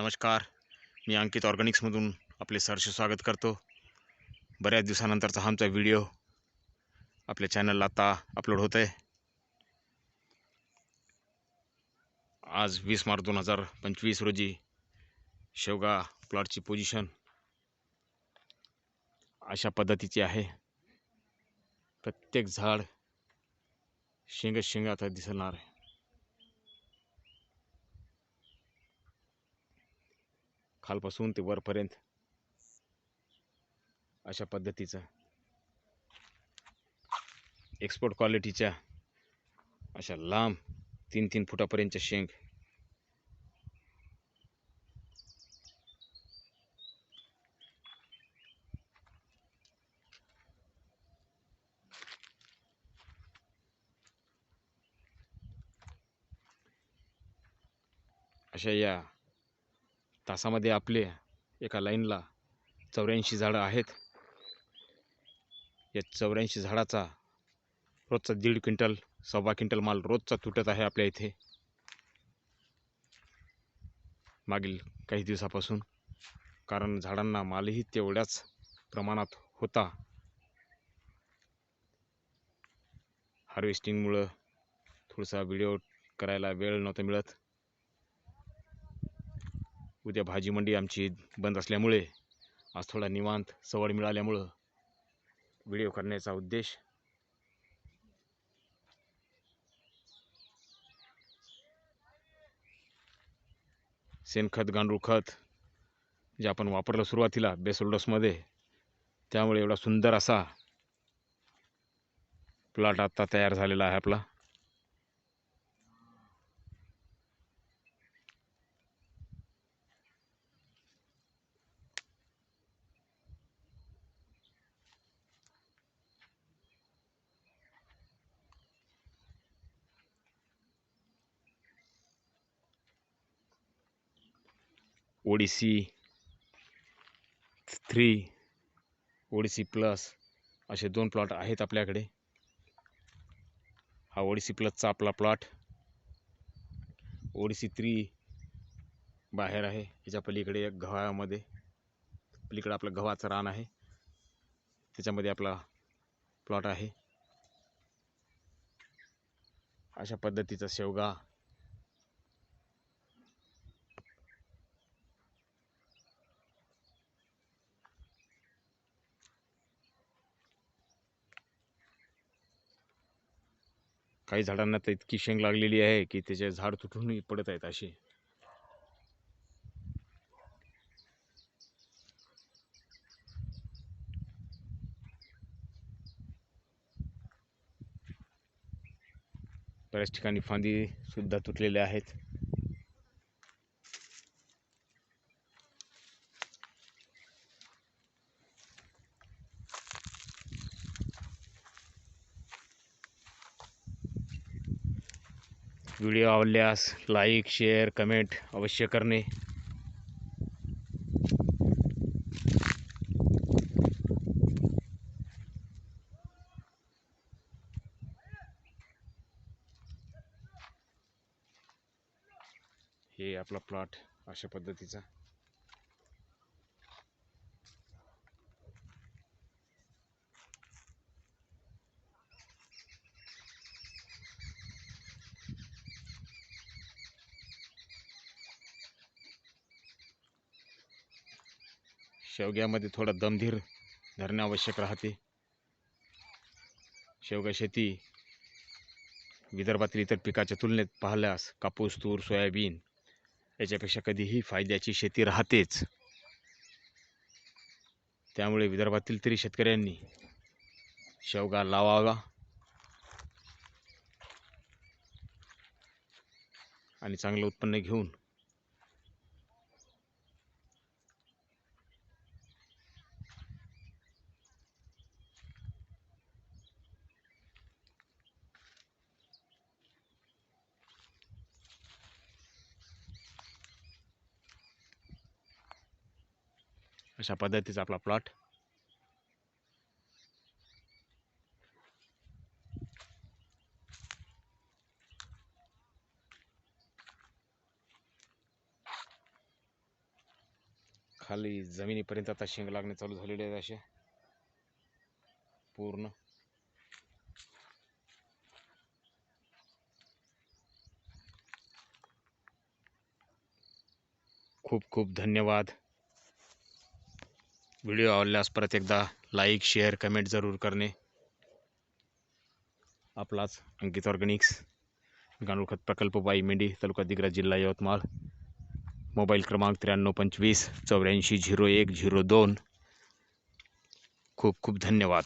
नमस्कार. मी अंकित ऑर्गॅनिक्समधून आपले सरस स्वागत करतो. बऱ्याच दिवसानंतरचा हा आमचा व्हिडिओ आपल्या चॅनलला आता अपलोड होत आहे आज वीस मार्च दोन हजार पंचवीस रोजी शेवगा प्लॉटची पोझिशन अशा पद्धतीची आहे. प्रत्येक झाड शेंगच शेंगा आता दिसणार आहे. खालपासून ते वरपर्यंत. अशा पद्धतीचं. एक्सपोर्ट क्वालिटीच्या अशा लांब तीन तीन फुटापर्यंतच्या शेंग. अशा या तासामध्ये आपले एका लाईनला चौऱ्याऐंशी झाडं आहेत. या चौऱ्याऐंशी झाडाचा रोजचा दीड क्विंटल सव्वा क्विंटल माल रोजचा तुटत आहे आपल्या इथे. मागील काही दिवसापासून कारण झाडांना मालही तेवढ्याच प्रमाणात होता. हार्वेस्टिंगमुळं थोडासा व्हिडिओ करायला वेळ नव्हता मिळत. उद्या भाजी मंडी आमची बंद असल्यामुळे आज थोडा निवांत सवड मिळाल्यामुळं व्हिडिओ करण्याचा उद्देश शेणखत गांडूळ खत जे आपण वापरलं सुरुवातीला बेसोल्डसमध्ये त्यामुळे एवढा सुंदर असा प्लॉट आत्ता तयार झालेला आहे आपला. ओडिसी थ्री ओडिसी प्लस असे दोन प्लॉट आहेत आपल्याकडे. हा ओडिसी प्लसचा आपला प्लॉट. ओडिसी थ्री बाहेर आहे याच्या पलीकडे एक गव्हामध्ये. पलीकडे आपलं गव्हाचं रान आहे. त्याच्यामध्ये आपला प्लॉट आहे. अशा पद्धतीचा शेवगा काही झाडांना तर इतकी शेंग लागलेली आहे की त्याचे झाड तुटूनही पडत आहेत असे बऱ्याच ठिकाणी फांदी सुद्धा तुटलेल्या आहेत. व्हिडिओ आवडल्यास लाईक शेअर कमेंट अवश्य करणे. हे आपला प्लॉट अशा पद्धतीचा. शेवग्यामध्ये थोडा दमधीर धरणे आवश्यक राहते. शेवगा शेती विदर्भातील इतर पिकाच्या तुलनेत पाहिल्यास कापूस तूर सोयाबीन याच्यापेक्षा कधीही फायद्याची शेती राहतेच. त्यामुळे विदर्भातील तरी शेतकऱ्यांनी शेवगा लावावा आणि चांगलं उत्पन्न घेऊन अशा पद्धतीचा आपला प्लॉट खाली जमिनीपर्यंत आता शेंग लागणे चालू झालेले आहेत असे पूर्ण. खूप खूप धन्यवाद. व्हिडिओ आवडल्यास परत एकदा लाईक शेअर कमेंट जरूर करणे. आपलाच अंकित ऑर्गॅनिक्स गांडूळखत प्रकल्प बाई मेंढी तालुका दिग्रा जिल्हा यवतमाळ. मोबाईल क्रमांक त्र्याण्णव पंचवीस चौऱ्याऐंशी झिरो एक झिरो दोन. खूप खूप धन्यवाद.